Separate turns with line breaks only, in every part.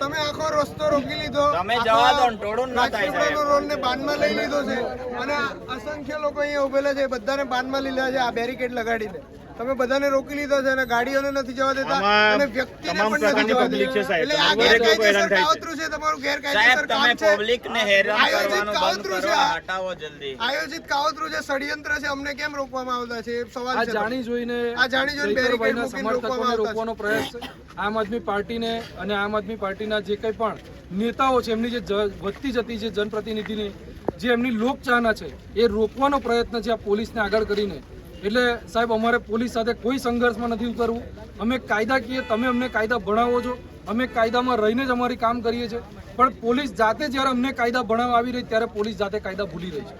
તમે આખો રસ્તો રોકી લીધો.
તમે જવા દો ટોળો ના થાય, સાહેબ.
ને બાનમાં લઈ લીધો છે. અને અસંખ્ય લોકો અહીંયા ઉભેલા છે. બધાને બાનમાં લીધા છે. આ બેરિકેડ લગાડીને તમે બધાને રોકી લીધો છે અને ગાડીઓને નથી જવા દેતા અને વ્યક્તિને
તમામ
પણ નથી
પ્રકારની
જવા
છે,
દેતા.
સાહેબ.
એટલે આ ગેરકાયદેસર. કાવતરું છે તમારું
સાહેબ
ગેરકાયદેસર
તમે
કામ છે.
પબ્લિક ને હેરાન કરવાનું બંધ કરો હટાવો જલ્દી.
આયોજિત કાવતરું છે ષડયંત્ર છે અમને કેમ રોકવામાં આવતા છે? એ સવાલ
આ
છે
જાણી જોઈને
આ જાણી જોઈને બેરિકેડ મૂકીને
સમર્થકોને
રોકવામાં
રોકવાનો પ્રયાસ આમ આદમી પાર્ટીને અને આમ આદમી પાર્ટીના જે કંઈ પણ નેતાઓ છે એમની જે વધતી જતી જે જનપ્રતિનિધિની જે એમની લોકચાહના છે એ રોકવાનો પ્રયત્ન છે આ પોલીસને આગળ કરીને. એટલે સાહેબ અમારે પોલીસ સાથે કોઈ સંઘર્ષમાં નથી ઉતરવું. અમે કાયદાકીય તમે અમને કાયદા ભણાવો છો. અમે કાયદામાં રહીને જ અમારી કામ કરીએ છીએ. પણ પોલીસ જાતે જ્યારે અમને કાયદા ભણાવવા આવી રહી ત્યારે પોલીસ જાતે કાયદા ભૂલી રહી છે.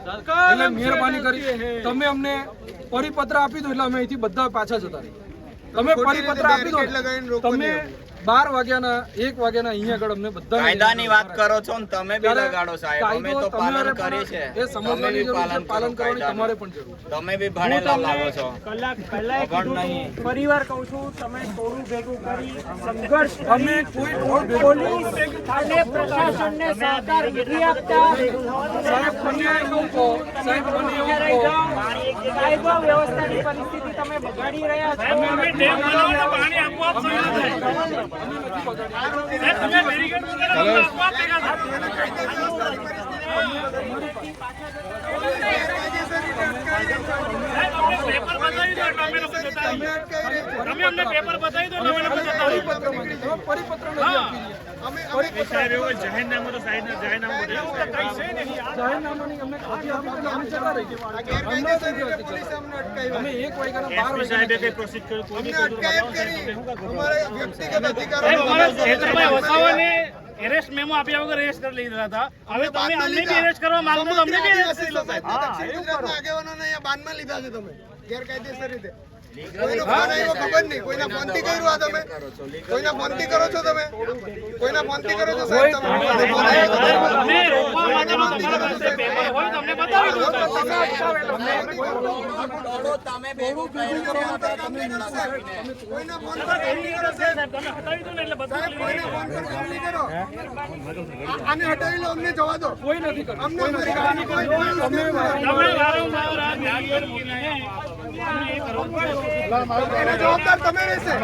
એટલે મહેરબાની કરી. તમે અમને પરિપત્ર આપી દો એટલે અમે અહીંથી બધા પાછા જતા રહીએ. તમે પરિપત્ર આપી દો. તમે બાર વાગ્યાના એક વાગ્યાના અહીંયા આગળ અમને બધા
કાયદાની વાત કરો છો ને તમે બી લગાડો સાહેબ અમે તો પાલન કરીએ છે
એ સમજવાની જરૂર છે
પાલન
પાલન
કરો
કરવાની તમારે પણ જરૂર
તમે બી ભણેલા લાગો છો.
કલાક પહેલા કીધું
નહીં.
હતું, કહું છું તમે થોડું ભેગું કરી સંઘર્ષ
અમે કોઈ ટોળ
પોલીસ અને પ્રશાસનને સહકાર નથી આપતા.
સાહેબ મને એવું કહો સાહેબ મને એવું કહો.
કાયદો વ્યવસ્થાની પરિસ્થિતિ તમે બગાડી રહ્યા છો.
ગેરકાયદેસર રીતે અટકાવી
તમે અમને પેપર બતાવી દો પરિપત્ર પરિપત્ર નથી
એરેસ્ટ મેમો આપ્યા વગર એરેસ્ટ કરી લીધા હતા. હવે તમે અમને બી એરેસ્ટ કરવા માંગો તો બી એરેસ્ટ કરી લો સાહેબ.
દક્ષિણ ગુજરાતના અહીંયા બાનમાં લીધા છે તમે. ગેરકાયદેસર રીતે. ખબર નહીં. કોઈના ફોનથી કર્યું આ તમે? કોઈના ફોનથી કરો છો તમે? કોઈના ફોનથી કરો છો સાહેબ તમે?
રોકવા માટેનો તમારા પાસે પેપર હોય તો બતાવી દો.
તમે ભેગું કર્યું
કોઈના ફોન પર ફોન કરો સાહેબ.
તમે હટાવી દો ને એટલે બધું
કોઈના ફોન પર ફોન કરો. આને હટાવી લો અમને જવા દો.
કોઈ નથી કરતું.
અમને અમારી ગાડી કોઈ
તમે
વારંવાર આ મૂકીને
જવાબદાર તમે રહેશે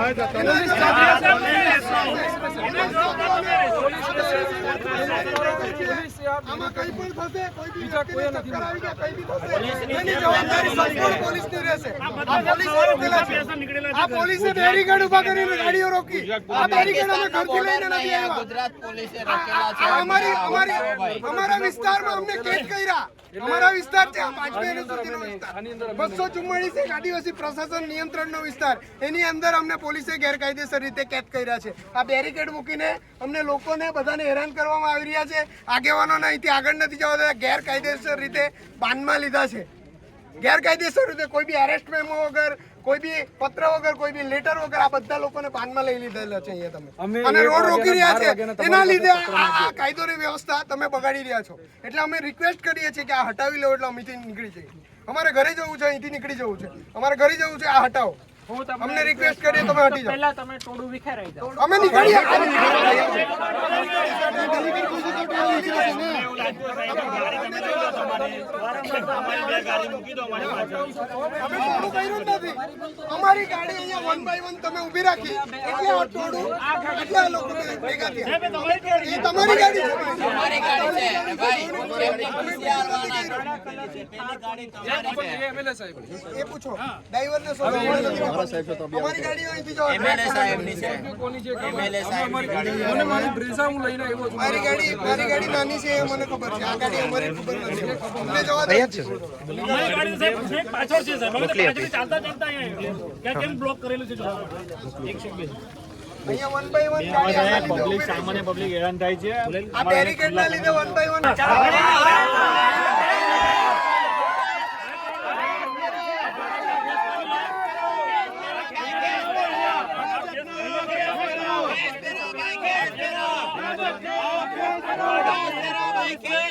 અમારા વિસ્તારમાં અમને કેદ કર્યા. અમારા વિસ્તાર છે આ પાંચમી સુધીનો વિસ્તાર. બસો ચુમ્માળીસ એક આદિવાસી પ્રશાસન નિયંત્રણનો વિસ્તાર. એની અંદર અમને પોલીસે ગેરકાયદેસર રીતે કેદ કર્યા છે. આ બેરિકેડ મૂકીને અમને લોકોને બધાને હેરાન કરવામાં આવી રહ્યા છે. આગેવાનોને અહીંથી આગળ નથી જવા ગેરકાયદેસર રીતે બાનમાં લીધા છે. ગેરકાયદેસર રીતે કોઈ બી અરેસ્ટ મેમો વગર કોઈ બી પત્ર વગર કોઈ બી લેટર વગર આ બધા લોકોને બાનમાં લઈ લીધેલા છે અહીંયા તમે. અને રોડ રોકી રહ્યા છે. એના લીધે આ કાયદોની વ્યવસ્થા તમે બગાડી રહ્યા છો. એટલે અમે રિક્વેસ્ટ કરીએ છીએ કે આ હટાવી લો એટલે અમેથી નીકળી જઈએ અમારે ઘરે જવું છે અહીંથી નીકળી જવું છે. અમારે ઘરે જવું છે આ હટાવો. અમને રિક્વેસ્ટ કરીએ તમે હટી જાઓ.
પહેલા તમે ટોડું વિખેરાઈ જાઓ.
અમે નીકળીએ અમારી ગાડી અહીંયા વન બાય વન તમે ઊભી રાખી. એટલે આ ટોડું કેટલા લોકો ભેગા થયા. એ તમારી ગાડી છે.
તમારી ગાડી છે. ભાઈ એમની ખુશી હાલવાના.
એ MLA સાહેબ
નથી ખબર. અમારી ગાડીઓ અહીંથી જવા
એમએલએ સાહેબની છે.
કોની છે?
એમએલએ સાહેબની ગાડી
મને મારી બ્રેઝા હું લઈને આવ્યો છું.
મારી ગાડી મારી ગાડી નાની છે મને ખબર છે. આ ગાડી અમારી ખબર નથી. અમને જવા દે.
અમારી ગાડી સાહેબ પાછળ છે સાહેબ. અમે પાછળ ચાલતા ચાલતા અહીંયા આવ્યા. ક્યાં કેમ બ્લોક કરેલું છે?
આખા લીધે
પબ્લિક સામાન્ય પબ્લિક હેરાન થાય છે.
છે. આ બેરિકેડ ના લીધે વન બાય વન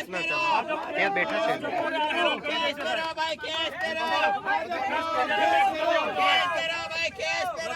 ત્યાં બેઠા છે. કેસ કેસ કેસ
કેસ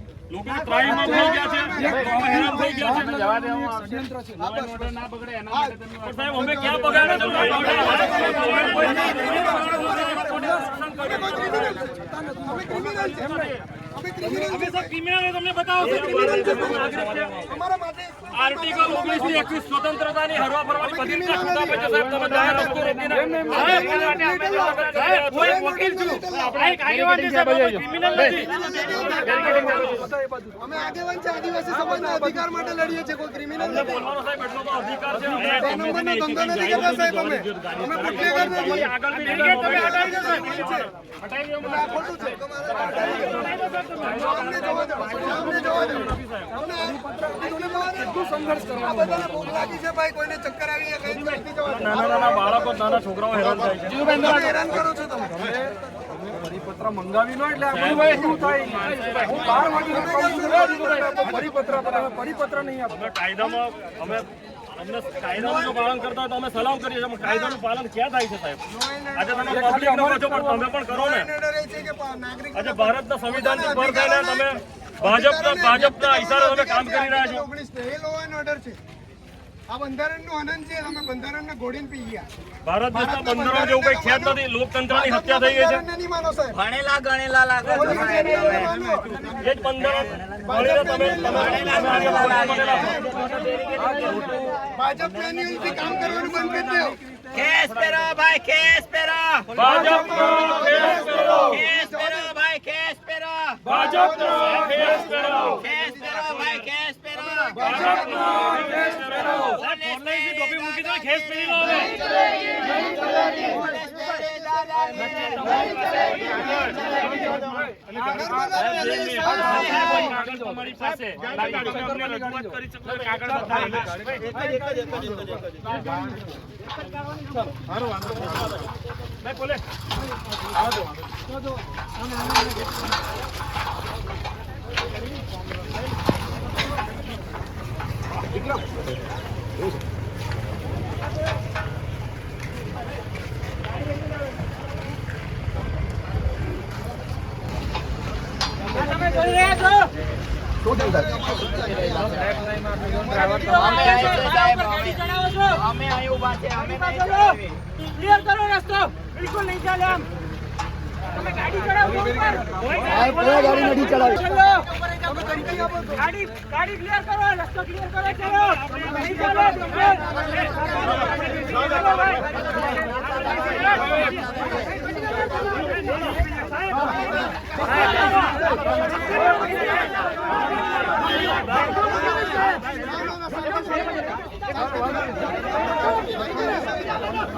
લોકો ત્રાહીમામ થઈ ગયા છે હેરાન થઈ ગયા છે
ષડયંત્ર છે
પણ સાહેબ અમે ક્યાં બગાડે છે
અમે ક્રિમિનલ છે અમે ક્રિમિનલ
અમે
છે
સર ક્રિમિનલ તમને બતાવો
અમારા માટે
આર્ટિકલ ઓગણીસથી એકવીસ સ્વતંત્રતાની હરવા ફરવાની બધી રીતે છૂટ સાહેબ તમે જાહેર રસ્તો રોકીને આપણે આપણે.
સંઘર્ષ કરો?
આ બધાને ભૂખ લાગી છે ભાઈ કોઈને ચક્કર આવી કઈ નથી જવા
નાના નાના બાળકો નાના છોકરાઓ હેરાન થાય છે.
તમે હેરાન કરો છો તમે?
પરિપત્ર મંગાવી લો એટલે આ શું થાય? હું બાર વાગે પરિપત્ર પર પરિપત્ર નહીં આપો.
અમે કાયદામાં અમે અમને કાયદાનું પાલન કરતા હોય તો અમે સલામ કરીએ છીએ કાયદાનું પાલન ક્યાં થાય છે સાહેબ? આજે તમે પબ્લિક નો છો પણ તમે પણ કરો ને. આજે ભારતના સંવિધાનથી પર થઈને તમે ભાજપના ભાજપના ઈશારે તમે કામ કરી રહ્યા છો.
એ લો એન્ડ ઓર્ડર છે. આ બંધારણનું આનંદ છે તમે બંધારણને ગોળીને પી ગયા.
ભારત દેશના બંધારણ જેવું કઈ ખેત નથી? લોકતંત્રની હત્યા થઈ ગઈ છે.
નહીં માનો સાહેબ.
ભણેલા ગણેલા લાગો.
એ જ બંધારણ ભણીને તમે.
ભાજપ મેન્યુઅલથી કામ કરવાનું બંધ કરી દો.
કેસ પહેરો ભાઈ કેસ પહેરો.
ભાજપ કેસ કરો
કેસ પહેરો.
ભાજપનો કેસ
પહેરો ભાઈ
ભાજપનો ટોપી મૂકી દો ખેસ પહેરી લો હવે. કરી શકો છો, કાગળ બતાવી ભાઈ બોલે
તમે જોઈ રહ્યા છો
અમે અહીં છે સાહેબ
ગાડી
અમે
ચડાવો છો
અહીં છે અમે.
ક્લિયર કરો રસ્તો. બિલકુલ નહીં ચાલે આમ. તમે ગાડી ચડાવો ઉપર. ગાડી નથી ચલાવી. ગાડી ગાડી ક્લિયર કરો. રસ્તો ક્લિયર કરો. ચલો નહીં ચાલે.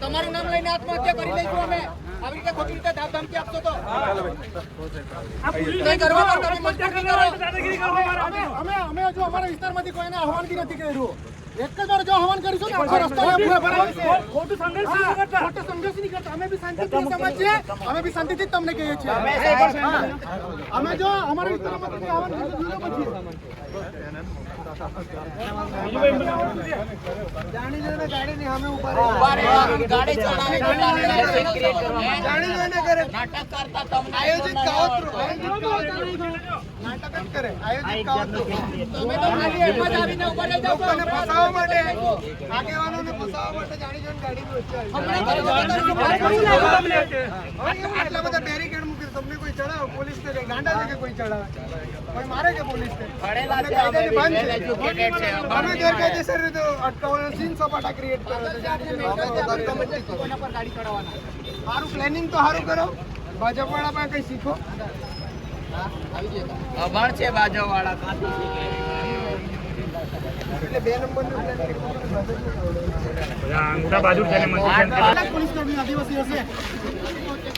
તમારું નામ લઈને આત્મહત્યા કરી લઈશું અમે. આવી રીતે ખોટી રીતે ધમકી આપશો તો. કરવા પર તમે અમે અમે હજુ અમારા વિસ્તારમાંથી કોઈને આહવાન બી નથી કર્યું એક જ વાર જો હવન કરીશું ને આખો રસ્તો પૂરો ભરાય.
ખોટું સંઘર્ષ નહીં કરતા.
ખોટો સંઘર્ષ નહીં કરતા. અમે બી શાંતિથી સમાજ છીએ. અમે બી શાંતિથી તમને કહીએ છીએ. અમે જો અમારા વિસ્તારમાં કોઈ આહવાન કરીશું તો પછી
જાણી જોઈને ગાડીની સામે.
ગાડી
આયોજિત કાવતરું ફસાવવા માટે જાણી જોઈને ગાડીની બધા બેરિકેડ તમને કોઈ ચડાવો? પોલીસ ને ગાંડા છે કે કોઈ ચડાવે? કોઈ મારે કે પોલીસ ને
અમે
ગેરકાયદેસર રીતે અટકાવવાનો સીન સપાટા ક્રિએટ કરો છો
કોના પર ગાડી ચડાવવાના.
સારું પ્લાનિંગ તો સારું કરો. ભાજપ વાળા પાસે કઈ શીખો?
અભણ છે વાળા
એટલે બે નંબરનું
બધા બાજુ છે ને મસ્જિદ છે. ને તે
અલગ પોલીસ કર્મી આદિવાસી હશે.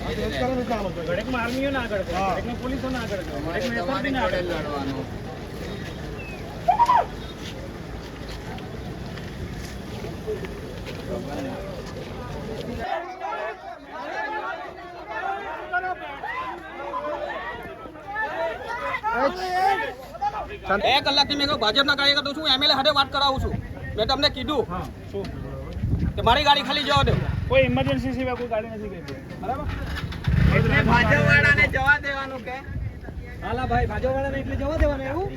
ઘડીકમાં આર્મીઓ ના આગળ પોલીસો ના આગળ કરે ઘડીકમાં ના આગળ
લડવાનું
બે કલાકથી મેં કહ્યું ભાજપના કાર્યકર્તા છું એમએલએ સાથે વાત કરાવું છું? મેં તમને કીધું કે મારી ગાડી ખાલી જવા દો.
કોઈ ઇમરજન્સી સિવાય કોઈ ગાડી નથી ગઈ. બરાબર?
એટલે ભાજપ વાળાને જવા દેવાનું કે?
હાલા ભાઈ ભાજપ વાળાને એટલે જવા દેવાનું એવું?